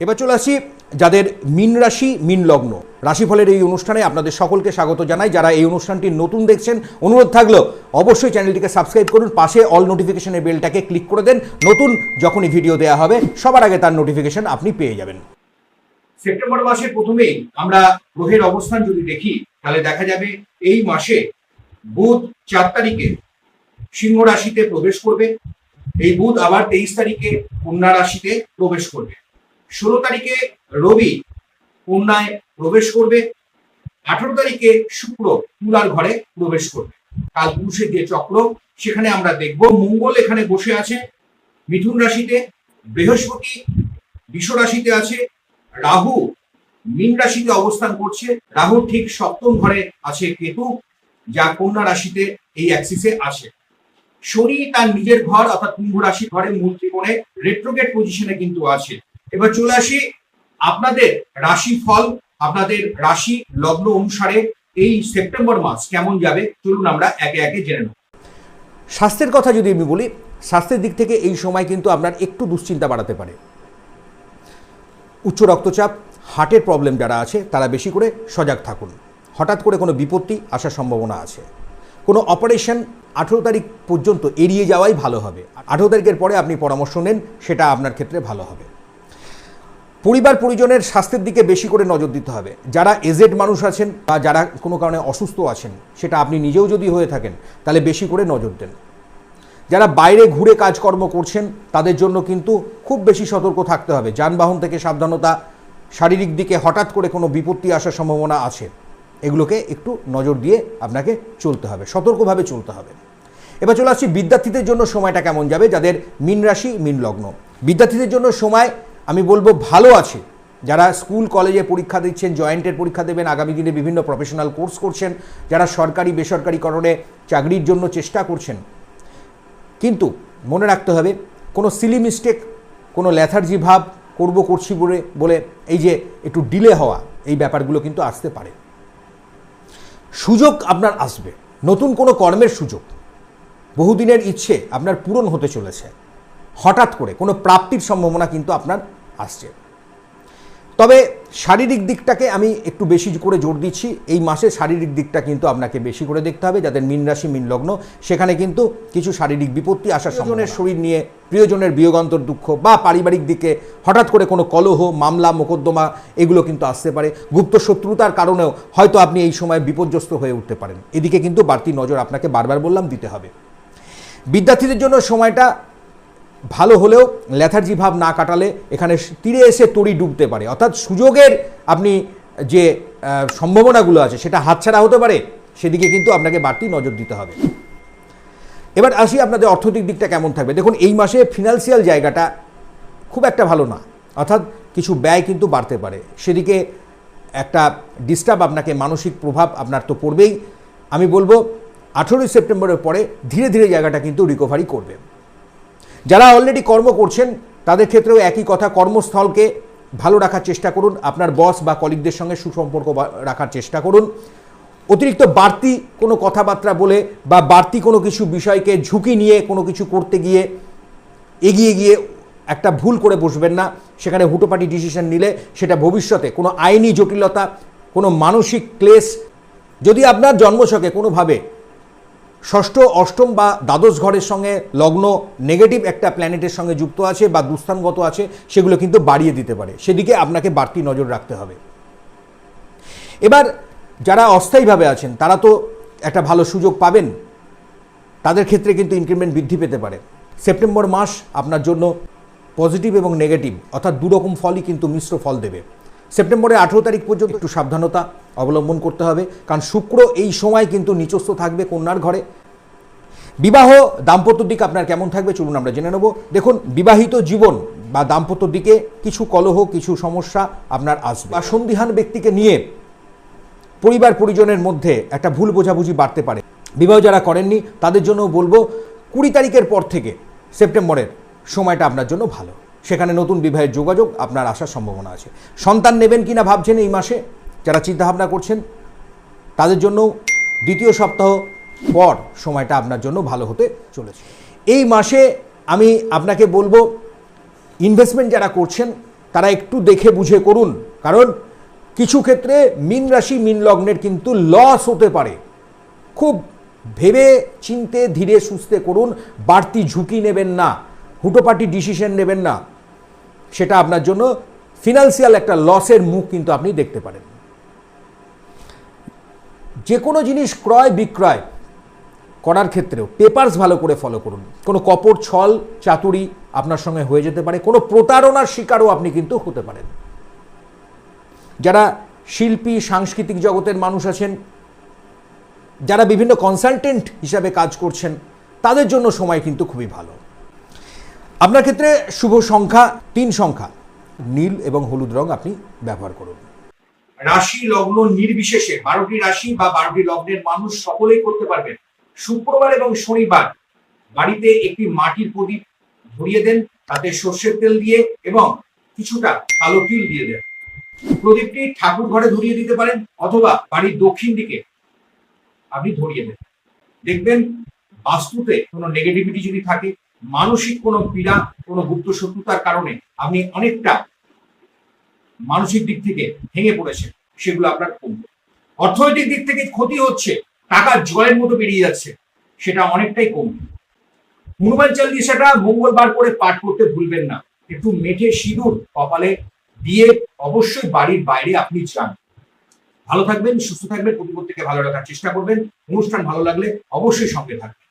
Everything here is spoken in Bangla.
এবার চলে আসি যাদের মিন রাশি, মিন লগ্ন। রাশিফলের এই অনুষ্ঠানে আপনাদের সকলকে স্বাগত জানাই। যারা এই অনুষ্ঠানটি নতুন দেখছেন, অনুরোধ থাকল, অবশ্যই চ্যানেলটিকে সাবস্ক্রাইব করুন, পাশে অল নোটিফিকেশনের বেলটাকে ক্লিক করে দেন। নতুন যখনই ভিডিও দেওয়া হবে, সবার আগে তার নোটিফিকেশন আপনি পেয়ে যাবেন। সেপ্টেম্বর মাসের প্রথমেই আমরা গ্রহের অবস্থান যদি দেখি, তাহলে দেখা যাবে এই মাসে বুধ চার তারিখে সিংহ রাশিতে প্রবেশ করবে। এই বুধ আবার তেইশ তারিখে কন্যা রাশিতে প্রবেশ করবে। ষোলো তারিখে রবি কন্যায় প্রবেশ করবে, আঠারো তারিখে শুক্র তুলার ঘরে প্রবেশ করবে। কাল পুরুষের যে চক্র, সেখানে আমরা দেখব। মঙ্গল এখানে বসে আছে, মিথুন রাশিতে, বৃহস্পতি বিষ রাশিতে আছে, রাহু মীন রাশিতে অবস্থান করছে। রাহুর ঠিক সপ্তম ঘরে আছে কেতু, যা কন্যা রাশিতে এই অ্যাক্সিসে আছে শনি তার নিজের ঘর, অর্থাৎ কুম্ভ রাশি ঘরে মূল ত্রিকোণে রেট্রোগেট পজিশনে কিন্তু আছে। এবার চলে আসি আপনাদের রাশি ফল আপনাদের রাশি লগ্ন অনুসারে এই সেপ্টেম্বর মাস কেমন যাবে? চলুন আমরা একে একে জেনে নেব। স্বাস্থ্যের কথা যদি আমি বলি, স্বাস্থ্যের দিক থেকে এই সময় কিন্তু আপনার একটু দুশ্চিন্তা বাড়াতে পারে। উচ্চ রক্তচাপ, হার্টের প্রবলেম যারা আছে, তারা বেশি করে সজাগ থাকুন। হঠাৎ করে কোনো বিপত্তি আসার সম্ভাবনা আছে। কোনো অপারেশন আঠেরো তারিখ পর্যন্ত এড়িয়ে যাওয়াই ভালো হবে। আঠেরো তারিখের পরে আপনি পরামর্শ নেন, সেটা আপনার ক্ষেত্রে ভালো হবে। পরিবার পরিজনের স্বাস্থ্যের দিকে বেশি করে নজর দিতে হবে। যারা এজেড মানুষ আছেন বা যারা কোনো কারণে অসুস্থ আছেন, সেটা আপনি নিজেও যদি হয়ে থাকেন, তাহলে বেশি করে নজর দেন। যারা বাইরে ঘুরে কাজকর্ম করছেন, তাদের জন্য কিন্তু খুব বেশি সতর্ক থাকতে হবে। যানবাহন থেকে সাবধানতা, শারীরিক দিকে হঠাৎ করে কোনো বিপত্তি আসার সম্ভাবনা আছে, এগুলোকে একটু নজর দিয়ে আপনাকে চলতে হবে, সতর্কভাবে চলতে হবে। এবার চলে আসছি বিদ্যার্থীদের জন্য সময়টা কেমন যাবে, যাদের মিন রাশি, মিন লগ্ন। বিদ্যার্থীদের জন্য সময় আমি বলব ভালো আছে। যারা স্কুল, কলেজে পরীক্ষা দিচ্ছেন, জয়েন্টের পরীক্ষা দেবেন, আগামী দিনে বিভিন্ন প্রফেশনাল কোর্স করছেন, যারা সরকারি বেসরকারি কারণে চাকরির জন্য চেষ্টা করছেন। কিন্তু মনে রাখতে হবে, কোনো সিলি মিস্টেক কোনো ল্যাথার্জি ভাব করব, করছি বলে বলে এই যে একটু ডিলে হওয়া, এই ব্যাপারগুলো কিন্তু আসতে পারে। সুযোগ আপনার আসবে। নতুন কোনো কর্মের সুযোগ। বহুদিনের ইচ্ছে আপনার পূরণ হতে চলেছে। হঠাৎ করে কোনো প্রাপ্তির সম্ভাবনা কিন্তু আপনার আসছে। তবে শারীরিক দিকটাকে আমি একটু বেশি করে জোর দিচ্ছি। এই মাসে শারীরিক দিকটা কিন্তু আপনাকে বেশি করে দেখতে হবে যাদের মিন রাশি মিন লগ্ন সেখানে কিন্তু কিছু শারীরিক বিপত্তি আসার প্রিয়জনের শরীর নিয়ে প্রিয়জনের বিয়োগান্তর দুঃখ বা পারিবারিক দিকে হঠাৎ করে কোনো কলহ মামলা মোকদ্দমা এগুলো কিন্তু আসতে পারে। গুপ্ত শত্রুতার কারণেও হয়তো আপনি এই সময় বিপর্যস্ত হয়ে উঠতে পারেন। এদিকে কিন্তু বাড়তি নজর আপনাকে বারবার বললাম দিতে হবে। বিদ্যার্থীদের জন্য সময়টা ভালো হলেও ল্যাথার্জি ভাব না কাটালে এখানে তীরে এসে তড়ি ডুবতে পারে। অর্থাৎ সুযোগের আপনি যে সম্ভাবনাগুলো আছে সেটা হাতছাড়া হতে পারে, সেদিকে কিন্তু আপনাকে বাড়তি নজর দিতে হবে। এবার আসি আপনাদের অর্থনৈতিক দিকটা কেমন থাকবে। দেখুন, এই মাসে ফিনান্সিয়াল জায়গাটা খুব একটা ভালো না। অর্থাৎ কিছু ব্যয় কিন্তু বাড়তে পারে। সেদিকে একটা ডিস্টার্ব আপনাকে মানসিক প্রভাব আপনার তো পড়বেই। আমি বলব, আঠেরোই সেপ্টেম্বরের পরে ধীরে ধীরে জায়গাটা কিন্তু রিকভারি করবে। যারা অলরেডি কর্ম করছেন, তাদের ক্ষেত্রেও একই কথা, কর্মস্থলকে ভালো রাখার চেষ্টা করুন, আপনার বস বা কলিগদের সঙ্গে সুসম্পর্ক রাখার চেষ্টা করুন। অতিরিক্ত বাড়তি কোনো কথাবার্তা বলে বা বাড়তি কোনো কিছু বিষয়কে ঝুঁকি নিয়ে কোনো কিছু করতে গিয়ে এগিয়ে গিয়ে একটা ভুল করে বসবেন না, সেখানে হুটোপাটি ডিসিশন নিলে সেটা ভবিষ্যতে কোনো আইনি জটিলতা, কোনো মানসিক ক্লেশ, যদি আপনার জন্মছকে কোনোভাবে ষষ্ঠ, অষ্টম বা দ্বাদশ ঘরের সঙ্গে লগ্ন নেগেটিভ একটা প্ল্যানেটের সঙ্গে যুক্ত আছে বা দুস্থানগত আছে, সেগুলো কিন্তু বাড়িয়ে দিতে পারে। সেদিকে আপনাকে বাড়তি নজর রাখতে হবে। এবার যারা অস্থায়ীভাবে আছেন, তারা তো একটা ভালো সুযোগ পাবেন। তাদের ক্ষেত্রে কিন্তু ইনক্রিমেন্ট বৃদ্ধি পেতে পারে। সেপ্টেম্বর মাস আপনার জন্য পজিটিভ এবং নেগেটিভ অর্থাৎ দুরকম ফলই কিন্তু মিশ্র ফল দেবে। সেপ্টেম্বরের আঠেরো তারিখ পর্যন্ত একটু সাবধানতা অবলম্বন করতে হবে, কারণ শুক্র এই সময় কিন্তু নিচস্থ থাকবে কন্যার ঘরে। বিবাহ দাম্পত্য দিক আপনার কেমন থাকবে চলুন আমরা জেনে নেব। দেখুন, বিবাহিত জীবন বা দাম্পত্য দিকে কিছু কলহ, কিছু সমস্যা আপনার আসবে। বা সন্দিহান ব্যক্তিকে নিয়ে পরিবার পরিজনের মধ্যে একটা ভুল বোঝাবুঝি বাড়তে পারে। বিবাহ যারা করেননি, তাদের জন্য বলব কুড়ি তারিখের পর থেকে সেপ্টেম্বরের সময়টা আপনার জন্য ভালো। সেখানে নতুন বিবাহের যোগাযোগ আপনার আসার সম্ভাবনা আছে। সন্তান নেবেন কিনা ভাবছেন এই মাসে? যারা চিন্তাভাবনা করছেন, তাদের জন্য দ্বিতীয় সপ্তাহ পর সময়টা আপনার জন্য ভালো হতে চলেছে। এই মাসে আমি আপনাকে বলব ইনভেস্টমেন্ট যারা করছেন, তারা একটু দেখে বুঝে করুন। কারণ কিছু ক্ষেত্রে মিন রাশি, মিন লগ্নের কিন্তু লস হতে পারে। খুব ভেবে চিনতে, ধীরে সুস্থে করুন, বাড়তি ঝুঁকি নেবেন না। হুটোপাটি ডিসিশন নেবেন না। সেটা আপনার জন্য ফিনান্সিয়াল একটা লসের মুখ কিন্তু আপনি দেখতে পারেন। যে কোনো জিনিস ক্রয় বিক্রয় করার ক্ষেত্রেও পেপারস ভালো করে ফলো করুন। কোনো কপট ছল, চাতুরি আপনার সঙ্গে হয়ে যেতে পারে, কোনো প্রতারণার শিকারও আপনি কিন্তু হতে পারেন। যারা শিল্পী, সাংস্কৃতিক জগতের মানুষ আছেন, যারা বিভিন্ন কনসালটেন্ট হিসাবে কাজ করছেন, তাদের জন্য সময় কিন্তু খুবই ভালো। আপনার ক্ষেত্রে শুভ সংখ্যা তিন সংখ্যা। নীল এবং হলুদ রং আপনি ব্যবহার করুন। রাশি লগ্ন নির্বিশেষে, বারোটি রাশি বা বারোটি লগ্নের মানুষ সকলেই করতে পারবেন। শুক্রবার এবং শনিবার বাড়িতে একটি মাটির প্রদীপ ধরিয়ে দেন, তাতে সর্ষের তেল দিয়ে এবং কিছুটা কালো তিল দিয়ে দেন। প্রদীপটি ঠাকুর ঘরে ধরিয়ে দিতে পারেন অথবা বাড়ির দক্ষিণ দিকে আপনি ধরিয়ে দেন। দেখবেন বাস্তুতে কোনো নেগেটিভিটি যদি থাকে মানসিক কোনো পীড়া, কোনো গুপ্ত শত্রুতার কারণে আপনি অনেকটা মানসিক দিক থেকে ভেঙে পড়েছে সেগুলো আপনার কমবে। অর্থনৈতিক দিক থেকে ক্ষতি হচ্ছে, টাকা জলের মতো বেরিয়ে যাচ্ছে, সেটা অনেকটাই কমবে। হনুমান চালিশাটা মঙ্গলবার করে পাঠ করতে ভুলবেন না, একটু মেঠে সিঁদুর কপালে দিয়ে অবশ্যই বাড়ির বাইরে আপনি যান। ভালো থাকবেন, সুস্থ থাকবেন, প্রতিপত্তিকে ভালো রাখার চেষ্টা করবেন। অনুষ্ঠান ভালো লাগলে অবশ্যই সঙ্গে থাকবেন।